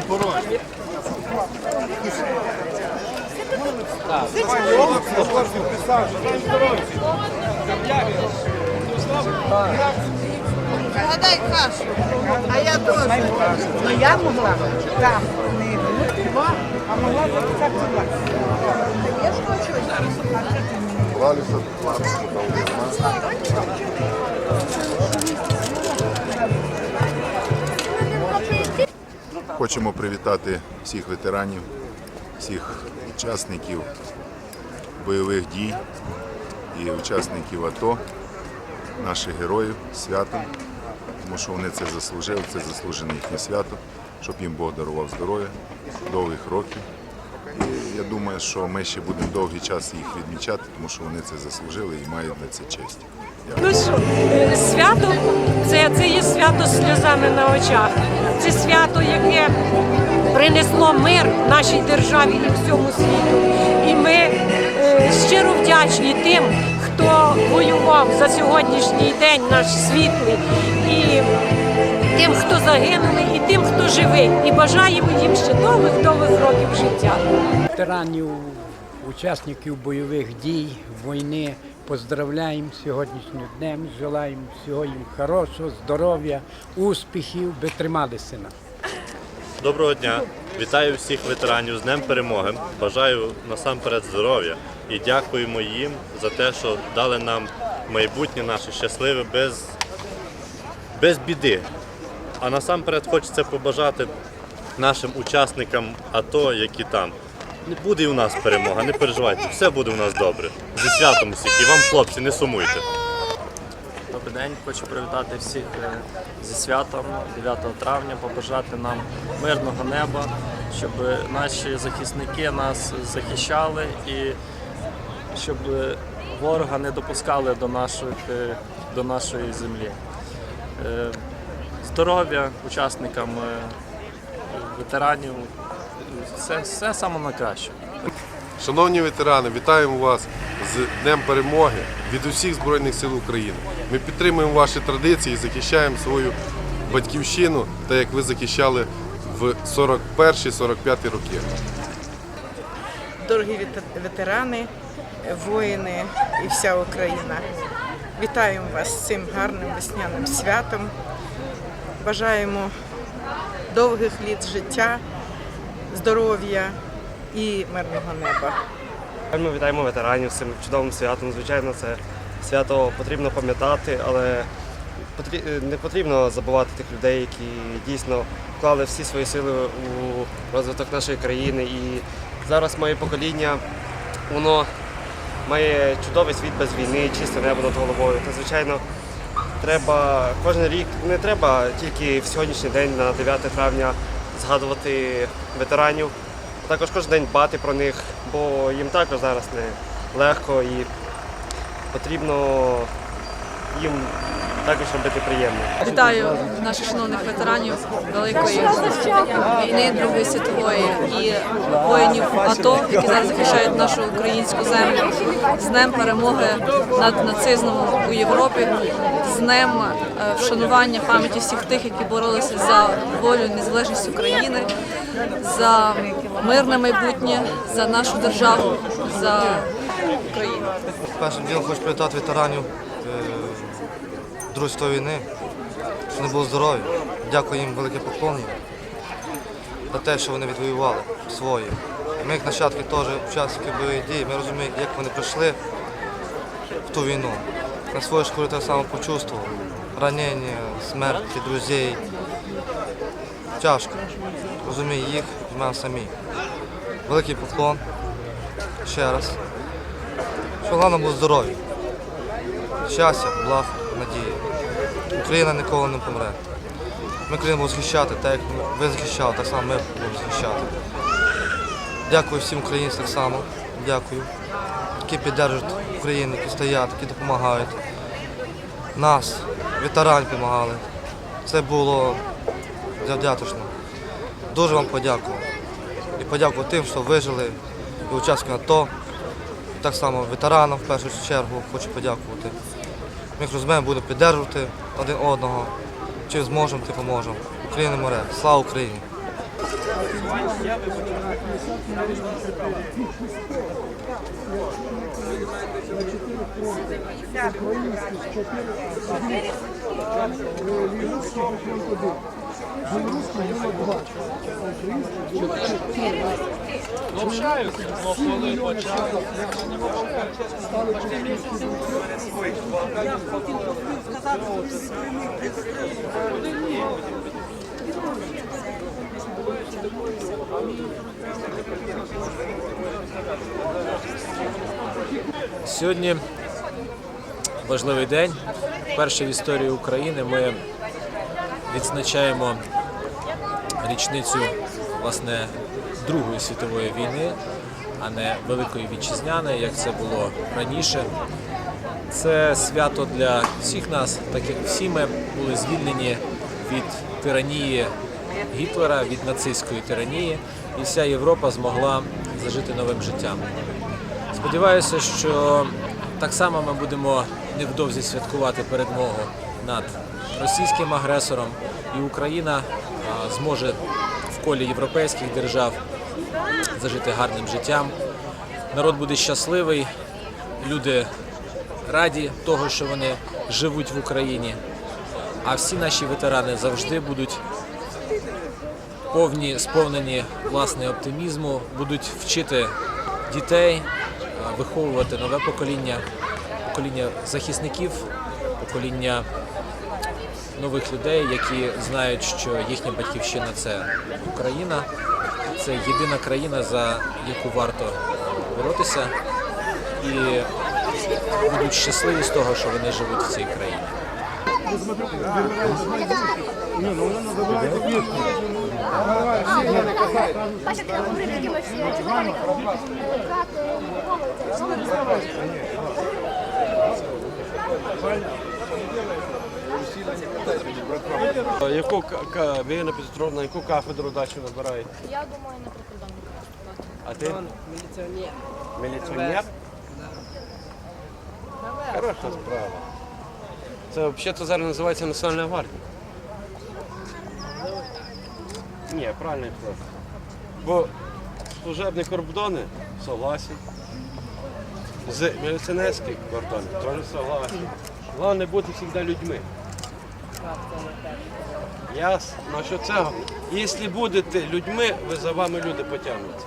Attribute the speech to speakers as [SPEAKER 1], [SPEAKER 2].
[SPEAKER 1] були порожні.
[SPEAKER 2] Гадай кашу, а я теж.
[SPEAKER 3] Ну я могла там не минути а могла записати два.
[SPEAKER 2] Я ж хочу.
[SPEAKER 1] Лаліса, Лаліса, там Хочемо привітати всіх ветеранів, всіх учасників бойових дій і учасників АТО, наших героїв свято, тому що вони це заслужили, це заслужене їхнє свято, щоб їм Бог дарував здоров'я, довгих років. Я думаю, що ми ще будемо довгий час їх відмічати, тому що вони це заслужили і мають на це честь.
[SPEAKER 4] Ну що, е, свято це, це є свято з сльозами на очах. Це свято, яке принесло мир нашій державі і всьому світу. І ми е, щиро вдячні тим, хто воював за сьогоднішній день наш світлий, і тим, хто загинули, і тим, хто живий. І бажаємо їм ще довгих-довгих років життя.
[SPEAKER 5] ветеранів, учасників бойових дій, війни поздравляємо сьогоднішнім днем, желаємо всього їм хорошого, здоров'я, успіхів, би трималися нас.
[SPEAKER 6] Доброго дня! Вітаю всіх ветеранів з Днем Перемоги. Бажаю насамперед здоров'я і дякуємо їм за те, що дали нам майбутнє наше щасливе без, без біди. А насамперед хочеться побажати нашим учасникам АТО, які там. Не буде і у нас перемога, не переживайте, все буде у нас добре. Зі святом всіх і вам, хлопці, не сумуйте.
[SPEAKER 7] Добрий день, хочу привітати всіх е, зі святом 9 травня, побажати нам мирного неба, щоб наші захисники нас захищали і щоб ворога не допускали до, наших, е, до нашої землі. Здоров'я учасникам е, ветеранів, все, все саме найкраще.
[SPEAKER 8] Шановні ветерани, вітаємо вас з Днем Перемоги від усіх Збройних сил України. Ми підтримуємо ваші традиції і захищаємо свою батьківщину, так як ви захищали в 41-45 роки.
[SPEAKER 3] Дорогі вет- ветерани, воїни і вся Україна. Вітаємо вас з цим гарним весняним святом. Бажаємо довгих літ життя, здоров'я і мирного неба.
[SPEAKER 9] Ми вітаємо ветеранів з цим чудовим святом. Звичайно, це свято потрібно пам'ятати, але не потрібно забувати тих людей, які дійсно вклали всі свої сили у розвиток нашої країни. І зараз моє покоління, воно має чудовий світ без війни, чисте небо над головою. Та звичайно, треба кожен рік, не треба тільки в сьогоднішній день, на 9 травня, згадувати ветеранів, а також кожен день дбати про них, бо їм також зараз не легко і потрібно їм також робити приємно.
[SPEAKER 10] Вітаю наших шановних ветеранів Великої війни Другої світової і воїнів АТО, які зараз захищають нашу українську землю з днем перемоги над нацизмом у Європі, з днем е, вшанування пам'яті всіх тих, які боролися за волю і незалежність України, за мирне майбутнє, за нашу державу, за Україну.
[SPEAKER 9] Першим ділом хочу привітати ветеранів Другої війни, що вони були здорові. Дякую їм велике поклон їм за те, що вони відвоювали своє. Ми, як нащадки, теж учасники бойових дій, ми розуміємо, як вони пройшли в ту війну. На своїй шкурі так само почувствував. Ранення, смерті, друзей. Тяжко. Розумію їх і мене самі. Великий поклон. Ще раз. Що головне було здоров'я. Щастя, благ, надії. Україна ніколи не помре. Ми Україну будемо захищати, так як ви захищали, так само ми будемо захищати. Дякую всім українцям так само. Дякую. Які підтримують Україну, які стоять, які допомагають. Нас, ветеранів допомагали. Це було завдячно. Дуже вам подякую. І подякую тим, що вижили і учасники АТО. Так само ветеранам в першу чергу хочу подякувати. Ми розуміємо, будемо підтримувати один одного. Чи зможемо, ти поможемо. Україна море. Слава Україні!
[SPEAKER 11] Сьогодні важливий день. Вперше в історії України ми відзначаємо річницю власне Другої світової війни, а не Великої вітчизняної, як це було раніше. Це свято для всіх нас, так як всі ми були звільнені від тиранії Гітлера, від нацистської тиранії, і вся Європа змогла зажити новим життям. Сподіваюся, що так само ми будемо невдовзі святкувати перемогу над російським агресором, і Україна зможе в колі європейських держав зажити гарним життям. Народ буде щасливий, люди раді того, що вони живуть в Україні. А всі наші ветерани завжди будуть повні, сповнені власне оптимізму, будуть вчити дітей, виховувати нове покоління, покоління захисників, покоління нових людей, які знають, що їхня батьківщина це Україна, це єдина країна, за яку варто боротися, і будуть щасливі з того, що вони живуть в цій країні.
[SPEAKER 12] К- ви на Петровна, яку кафедру дачу набираєте?
[SPEAKER 13] Я думаю, на прикордонника.
[SPEAKER 12] А ти? Міліціонер. Міліціонер? Хороша справа. Це взагалі зараз називається Національна гвардія. Ні, правильно просто. Бо служебні кордони согласен. З міліціонерських кордонів теж согласен. Головне бути завжди людьми. Ясно. Ну що це? Якщо будете людьми, ви за вами люди потягнуться.